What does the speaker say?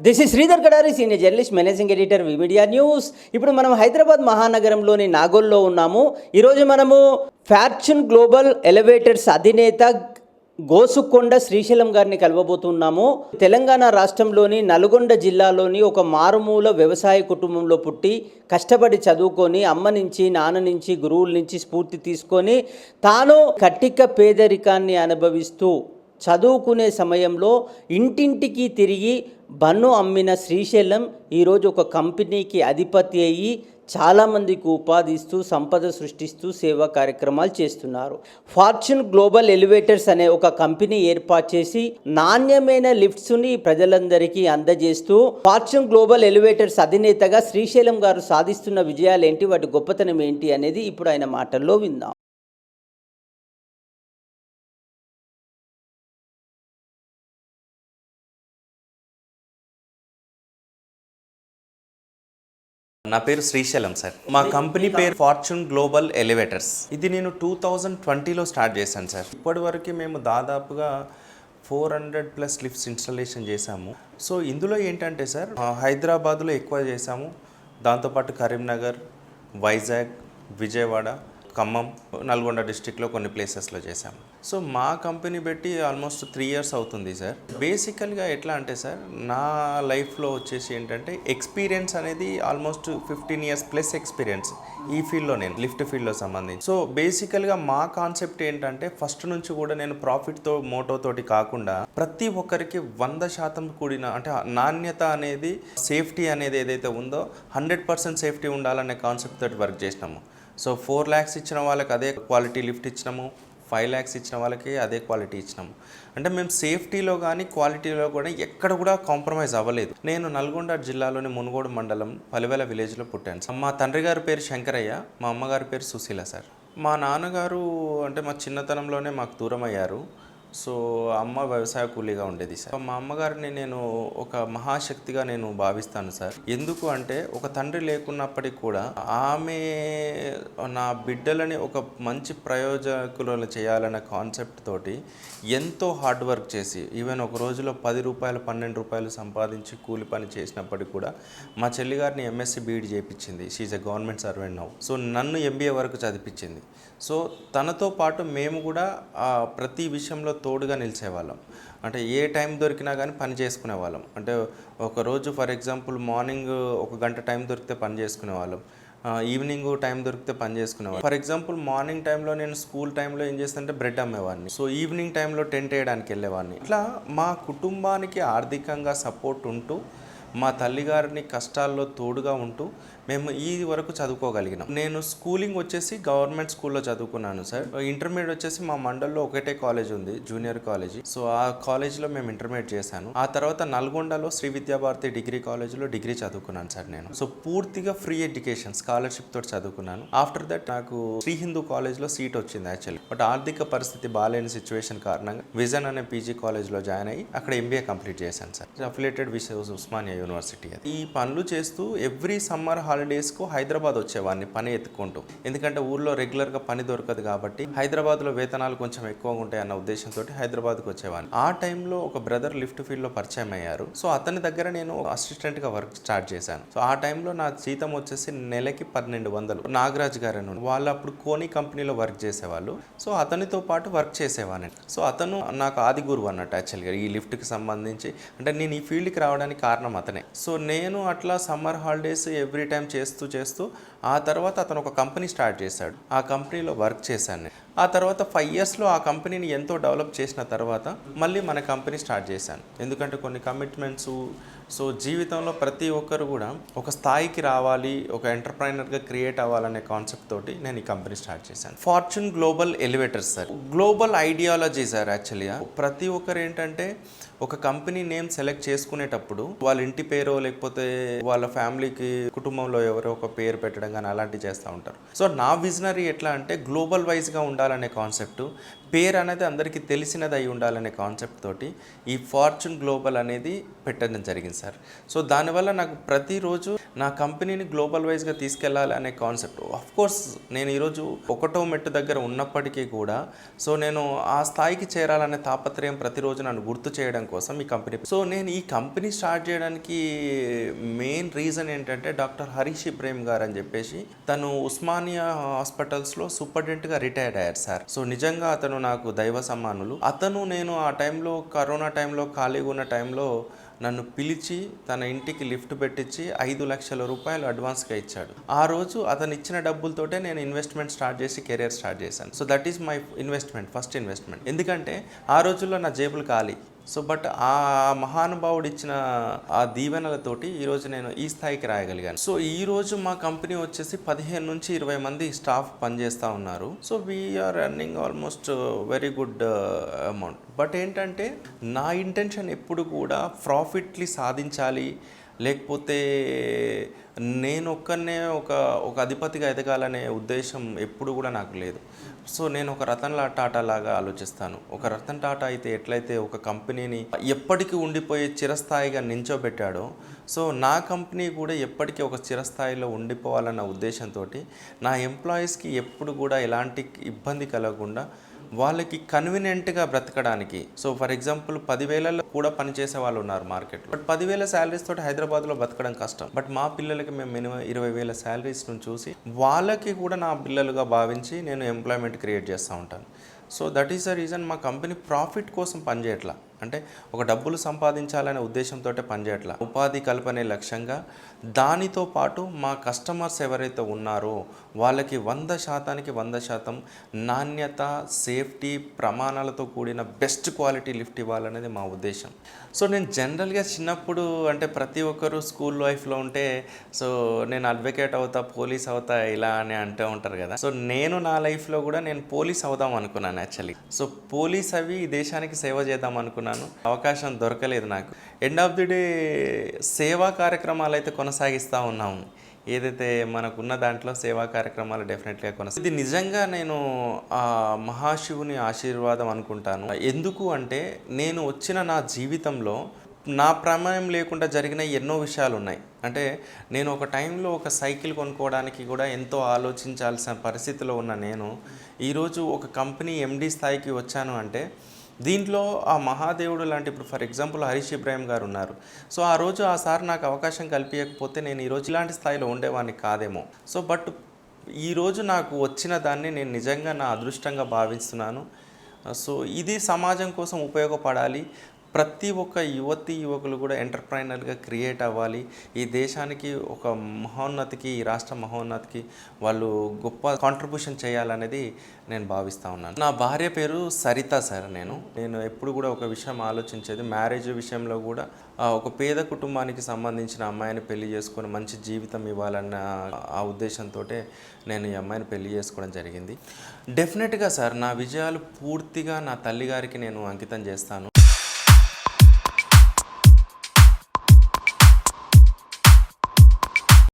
This is Sridhar Kadari senior journalist managing editor media news ఇప్పుడు మనం హైదరాబాద్ మహానగరంలోని నాగోల్లో ఉన్నాము. ఈరోజు మనము ఫ్యార్చ్యూన్ గ్లోబల్ ఎలివేటర్స్ అధినేత గోసుకొండ శ్రీశైలం గారిని కలవబోతున్నాము. తెలంగాణ రాష్ట్రంలోని నల్గొండ జిల్లాలోని ఒక మారుమూల వ్యవసాయ కుటుంబంలో పుట్టి కష్టపడి చదువుకొని అమ్మ నుంచి నాన్న నుంచి గురువుల నుంచి స్ఫూర్తి తీసుకొని తాను కట్టిక పేదరికాన్ని అనుభవిస్తూ చదువుకునే సమయంలో ఇంటింటికి తిరిగి బన్ను అమ్మిన శ్రీశైలం ఈరోజు ఒక కంపెనీకి అధిపతి అయ్యి చాలామందికి ఉపాధి ఇస్తూ సంపద సృష్టిస్తూ సేవా కార్యక్రమాలు చేస్తున్నారు. ఫార్చ్యూన్ గ్లోబల్ ఎలివేటర్స్ అనే ఒక కంపెనీ ఏర్పాటు చేసి నాణ్యమైన లిఫ్ట్స్ని ప్రజలందరికీ అందజేస్తూ ఫార్చ్యూన్ గ్లోబల్ ఎలివేటర్స్ అధినేతగా శ్రీశైలం గారు సాధిస్తున్న విజయాలు ఏంటి వాటి గొప్పతనం ఏంటి అనేది ఇప్పుడు ఆయన మాటల్లో విందాం. నా పేరు శ్రీశైలం సార్. మా కంపెనీ పేరు ఫార్చ్యూన్ గ్లోబల్ ఎలివేటర్స్ ఇది నేను టూ థౌజండ్ ట్వంటీలో స్టార్ట్ చేశాను సార్. ఇప్పటి వరకు మేము దాదాపుగా four hundred plus lifts installation చేశాము. సో ఇందులో ఏంటంటే సార్ హైదరాబాద్లో ఎక్కువ చేశాము. దాంతోపాటు కరీంనగర్ వైజాగ్ విజయవాడ ఖమ్మం నల్గొండ డిస్టిక్లో కొన్ని ప్లేసెస్లో చేశాము. సో మా కంపెనీ పెట్టి ఆల్మోస్ట్ త్రీ ఇయర్స్ అవుతుంది సార్. బేసికల్గా ఎట్లా అంటే సార్ నా లైఫ్లో వచ్చేసి ఏంటంటే ఎక్స్పీరియన్స్ అనేది almost fifteen years plus experience ఈ ఫీల్డ్లో నేను లిఫ్ట్ ఫీల్డ్లో సంబంధించి. సో బేసికల్గా మా కాన్సెప్ట్ ఏంటంటే ఫస్ట్ నుంచి కూడా నేను ప్రాఫిట్తో మోటోతోటి కాకుండా ప్రతి ఒక్కరికి వంద శాతం కూడిన అంటే నాణ్యత అనేది సేఫ్టీ అనేది ఏదైతే ఉందో హండ్రెడ్ పర్సెంట్ సేఫ్టీ ఉండాలనే కాన్సెప్ట్ తోటి వర్క్ చేసినాము. సో ఫోర్ ల్యాక్స్ ఇచ్చిన వాళ్ళకి అదే క్వాలిటీ లిఫ్ట్ ఇచ్చినాము. ఫైవ్ ల్యాక్స్ ఇచ్చిన వాళ్ళకి అదే క్వాలిటీ ఇచ్చినాము. అంటే మేము సేఫ్టీలో కానీ క్వాలిటీలో కూడా ఎక్కడ కూడా కాంప్రమైజ్ అవ్వలేదు. నేను నల్గొండ జిల్లాలోని మునుగోడు మండలం పలివెల విలేజ్లో పుట్టాను సార్. మా తండ్రి గారి పేరు శంకరయ్య మా అమ్మగారి పేరు సుశీల సార్. మా నాన్నగారు అంటే మా చిన్నతనంలోనే మాకు దూరం అయ్యారు సో అమ్మ వ్యవసాయ కూలీగా ఉండేది సార్. మా అమ్మగారిని నేను ఒక మహాశక్తిగా నేను భావిస్తాను సార్. ఎందుకు అంటే ఒక తండ్రి లేకున్నప్పటికీ కూడా ఆమె నా బిడ్డలని ఒక మంచి ప్రయోజకులను చేయాలన్న కాన్సెప్ట్ తోటి ఎంతో హార్డ్ వర్క్ చేసి ఈవెన్ ఒక రోజులో పది రూపాయలు పన్నెండు రూపాయలు సంపాదించి కూలి పని చేసినప్పటికీ కూడా మా చెల్లిగారిని ఎంఎస్సీ ఎంఎస్సి బీఈడి చేయించింది she a government servant now so నన్ను ఎంబీఏ వరకు చదివించింది. సో తనతో పాటు మేము కూడా ప్రతి విషయంలో తోడుగా నిలిచేవాళ్ళం. అంటే ఏ టైం దొరికినా కానీ పని చేసుకునే వాళ్ళం అంటే ఒకరోజు ఫర్ ఎగ్జాంపుల్ మార్నింగ్ ఒక గంట టైం దొరికితే పని చేసుకునే వాళ్ళం ఈవినింగ్ టైం దొరికితే పని చేసుకునేవాడిని ఫర్ ఎగ్జాంపుల్ మార్నింగ్ టైంలో నేను స్కూల్ టైంలో ఏం చేస్తుంటే బ్రెడ్ అమ్మేవాడిని. సో ఈవినింగ్ టైంలో టెంట్ వేయడానికి వెళ్ళేవాడిని. ఇట్లా మా కుటుంబానికి ఆర్థికంగా సపోర్ట్ ఉంటూ మా తల్లిగారిని కష్టాల్లో తోడుగా ఉంటూ మేము ఈ వరకు చదువుకోగలిగినాం. నేను స్కూలింగ్ వచ్చేసి గవర్నమెంట్ స్కూల్లో చదువుకున్నాను సార్. ఇంటర్మీడియట్ వచ్చేసి మా మండల్లో ఒకటే కాలేజ్ ఉంది జూనియర్ కాలేజ్. సో ఆ కాలేజ్లో మేము ఇంటర్మీడియట్ చేశాను. ఆ తర్వాత నల్గొండలో శ్రీ విద్యాభారతి డిగ్రీ కాలేజ్లో డిగ్రీ చదువుకున్నాను సార్ నేను. సో పూర్తిగా ఫ్రీ ఎడ్యుకేషన్ స్కాలర్షిప్ తోటి చదువుకున్నాను. ఆఫ్టర్ దట్ నాకు శ్రీ హిందూ కాలేజ్లో సీట్ వచ్చింది యాక్చువల్లీ. బట్ ఆర్థిక పరిస్థితి బాగాలేని సిచ్యువేషన్ కారణంగా విజన్ అనే పీజీ కాలేజ్లో జాయిన్ అయ్యి అక్కడ ఎంబీఏ కంప్లీట్ చేశాను sir. Affiliated with Osmania university అది. ఈ పనులు చేస్తూ ఎవ్రీ సమ్మర్ హాలిడేస్కు హైదరాబాద్ వచ్చేవాడిని పని ఎత్తుకుంటూ. ఎందుకంటే ఊర్లో రెగ్యులర్గా పని దొరకదు కాబట్టి హైదరాబాద్లో వేతనాలు కొంచెం ఎక్కువగా ఉంటాయి అన్న ఉద్దేశంతో హైదరాబాద్కి వచ్చేవాడిని. ఆ టైంలో ఒక బ్రదర్ లిఫ్ట్ ఫీల్డ్లో పరిచయం అయ్యారు. సో అతని దగ్గర నేను అసిస్టెంట్గా వర్క్ స్టార్ట్ చేశాను. సో ఆ టైంలో నా జీతం వచ్చేసి నెలకి పన్నెండు వందలు. నాగరాజ్ గారు అని వాళ్ళు అప్పుడు కోని కంపెనీలో వర్క్ చేసేవాళ్ళు. సో అతనితో పాటు వర్క్ చేసేవాడిని. సో అతను నాకు ఆది గురువు అన్నట్టు యాక్చువల్గా ఈ లిఫ్ట్కి సంబంధించి. అంటే నేను ఈ ఫీల్డ్కి రావడానికి కారణం అతను. సో నేను అట్లా సమ్మర్ హాలిడేస్ ఎవ్రీ టైం చేస్తూ చేస్తూ ఆ తర్వాత అతను ఒక కంపెనీ స్టార్ట్ చేశాడు. ఆ కంపెనీలో వర్క్ చేశాను నేను. ఆ తర్వాత ఫైవ్ ఇయర్స్లో ఆ కంపెనీని ఎంతో డెవలప్ చేసిన తర్వాత మళ్ళీ మన కంపెనీ స్టార్ట్ చేశాను. ఎందుకంటే కొన్ని కమిట్మెంట్స్ సో జీవితంలో ప్రతి ఒక్కరు కూడా ఒక స్థాయికి రావాలి ఒక ఎంటర్ప్రైనర్గా క్రియేట్ అవ్వాలనే కాన్సెప్ట్ తోటి నేను ఈ కంపెనీ స్టార్ట్ చేశాను. Fortune global elevators sir global ideology sir యాక్చువల్గా ప్రతి ఒక్కరు ఏంటంటే ఒక కంపెనీ నేమ్ సెలెక్ట్ చేసుకునేటప్పుడు వాళ్ళ ఇంటి పేరో లేకపోతే వాళ్ళ ఫ్యామిలీకి కుటుంబంలో ఎవరో ఒక పేరు పెట్టడం కానీ అలాంటివి చేస్తూ ఉంటారు. సో నా విజనరీ ఎట్లా అంటే గ్లోబల్ వైజ్గా ఉండాలి ఉండాలనే కాన్సెప్ట్ పేరు అనేది అందరికీ తెలిసినది అయి ఉండాలనే కాన్సెప్ట్ తోటి ఈ ఫార్చ్యూన్ గ్లోబల్ అనేది పెట్టడం జరిగింది సార్. సో దానివల్ల నాకు ప్రతిరోజు నా కంపెనీని గ్లోబల్ వైజ్గా తీసుకెళ్ళాలి అనే కాన్సెప్ట్. ఆఫ్ కోర్స్ నేను ఈరోజు ఒకటో మెట్టు దగ్గర ఉన్నప్పటికీ కూడా సో నేను ఆ స్థాయికి చేరాలనే తాపత్రయం ప్రతిరోజు నన్ను గుర్తు చేయడం కోసం ఈ కంపెనీ. సో నేను ఈ కంపెనీ స్టార్ట్ చేయడానికి మెయిన్ రీజన్ ఏంటంటే డాక్టర్ హరీష్ ఇబ్రహీం గారు అని చెప్పేసి తను ఉస్మానియా హాస్పిటల్స్లో సూపరింటెండెంట్గా రిటైర్డ్ అయ్యారు సార్. సో నిజంగా అతను నాకు దైవ సమానులు అతను నేను ఆ టైంలో కరోనా టైంలో ఖాళీగా ఉన్న టైంలో నన్ను పిలిచి తన ఇంటికి లిఫ్ట్ పెట్టించి ఐదు లక్షల రూపాయలు అడ్వాన్స్గా ఇచ్చాడు. ఆ రోజు అతను ఇచ్చిన డబ్బులతోటే నేను ఇన్వెస్ట్మెంట్ స్టార్ట్ చేసి కెరియర్ స్టార్ట్ చేశాను. So that is my investment first investment. ఎందుకంటే ఆ రోజుల్లో నా జేబులు ఖాళీ. సో బట్ ఆ మహానుభావుడు ఇచ్చిన ఆ దీవెనలతోటి ఈరోజు నేను ఈ స్థాయికి రాయగలిగాను. సో ఈ రోజు మా కంపెనీ వచ్చేసి పదిహేను నుంచి ఇరవై మంది స్టాఫ్ పనిచేస్తూ ఉన్నారు. So we are running almost very good amount but ఏంటంటే నా ఇంటెన్షన్ ఎప్పుడు కూడా ప్రాఫిట్లీ సాధించాలి. లేకపోతే నేను ఒక్కనే ఒక ఒక అధిపతిగా ఎదగాలనే ఉద్దేశం ఎప్పుడు కూడా నాకు లేదు. సో నేను ఒక రతన్ లా టాటా లాగా ఆలోచిస్తాను. ఒక రతన్ టాటా అయితే ఎట్లయితే ఒక కంపెనీని ఎప్పటికీ ఉండిపోయే చిరస్థాయిగా నించోబెట్టాడో సో నా కంపెనీ కూడా ఎప్పటికీ ఒక చిరస్థాయిలో ఉండిపోవాలన్న ఉద్దేశంతో నా ఎంప్లాయీస్కి ఎప్పుడు కూడా ఎలాంటి ఇబ్బంది కలగకుండా వాళ్ళకి కన్వీనియంట్గా బ్రతకడానికి. సో ఫర్ ఎగ్జాంపుల్ పదివేలలో కూడా పనిచేసే వాళ్ళు ఉన్నారు మార్కెట్లో. బట్ పదివేల శాలరీస్ తోటి హైదరాబాద్లో బతకడం కష్టం. బట్ మా పిల్లలకి మేము మినిమం ఇరవై వేల శాలరీస్ నుంచి చూసి వాళ్ళకి కూడా నా పిల్లలుగా భావించి నేను ఎంప్లాయ్మెంట్ క్రియేట్ చేస్తూ ఉంటాను. So that is the reason మా కంపెనీ ప్రాఫిట్ కోసం పనిచేయట్లా. అంటే ఒక డబ్బులు సంపాదించాలనే ఉద్దేశంతో పనిచేయట్ల. ఉపాధి కల్పనే లక్ష్యంగా దానితో పాటు మా కస్టమర్స్ ఎవరైతే ఉన్నారో వాళ్ళకి వంద శాతానికి వంద శాతం నాణ్యత సేఫ్టీ ప్రమాణాలతో కూడిన బెస్ట్ క్వాలిటీ లిఫ్ట్ ఇవ్వాలనేది మా ఉద్దేశం. సో నేను జనరల్గా చిన్నప్పుడు అంటే ప్రతి ఒక్కరు స్కూల్ లైఫ్లో ఉంటే సో నేను అడ్వకేట్ అవుతా పోలీస్ అవుతా ఇలా అని అంటూ ఉంటారు కదా. సో నేను నా లైఫ్లో కూడా నేను పోలీస్ అవుదాం అనుకున్నాను యాక్చువల్లీ. సో పోలీస్ అవి దేశానికి సేవ చేద్దాం అనుకున్నాను అవకాశం దొరకలేదు నాకు. ఎండ్ ఆఫ్ ది డే సేవా కార్యక్రమాలు అయితే కొనసాగిస్తూ ఉన్నాము. ఏదైతే మనకున్న దాంట్లో సేవా కార్యక్రమాలు డెఫినెట్గా కొనసాగి ఇది నిజంగా నేను ఆ మహాశివుని ఆశీర్వాదం అనుకుంటాను. ఎందుకు అంటే నేను వచ్చిన నా జీవితంలో నా ప్రమేయం లేకుండా జరిగిన ఎన్నో విషయాలు ఉన్నాయి. అంటే నేను ఒక టైంలో ఒక సైకిల్ కొనుక్కోవడానికి కూడా ఎంతో ఆలోచించాల్సిన పరిస్థితిలో ఉన్న నేను ఈరోజు ఒక కంపెనీ ఎండి స్థాయికి వచ్చాను అంటే దీంట్లో ఆ మహాదేవుడు లాంటి ఇప్పుడు ఫర్ ఎగ్జాంపుల్ హరీష్ ఇబ్రాహిం గారు ఉన్నారు. సో ఆ రోజు ఆ సార్ నాకు అవకాశం కల్పించకపోతే నేను ఈరోజు ఇలాంటి స్థాయిలో ఉండేవాడిని కాదేమో. సో బట్ ఈరోజు నాకు వచ్చిన దాన్ని నేను నిజంగా నా అదృష్టంగా భావిస్తున్నాను. సో ఇది సమాజం కోసం ఉపయోగపడాలి. ప్రతి ఒక్క యువతి యువకులు కూడా ఎంటర్ప్రైనర్గా క్రియేట్ అవ్వాలి. ఈ దేశానికి ఒక మహోన్నతికి ఈ రాష్ట్ర మహోన్నతికి వాళ్ళు గొప్ప కాంట్రిబ్యూషన్ చేయాలనేది నేను భావిస్తూ ఉన్నాను. నా భార్య పేరు సరిత సార్ నేను. నేను ఎప్పుడు కూడా ఒక విషయం ఆలోచించేది మ్యారేజ్ విషయంలో కూడా ఒక పేద కుటుంబానికి సంబంధించిన అమ్మాయిని పెళ్ళి చేసుకొని మంచి జీవితం ఇవ్వాలన్న ఆ ఉద్దేశంతో నేను ఈ అమ్మాయిని పెళ్ళి చేసుకోవడం జరిగింది. డెఫినెట్గా సార్ నా విజయాలు పూర్తిగా నా తల్లిగారికి నేను అంకితం చేస్తాను.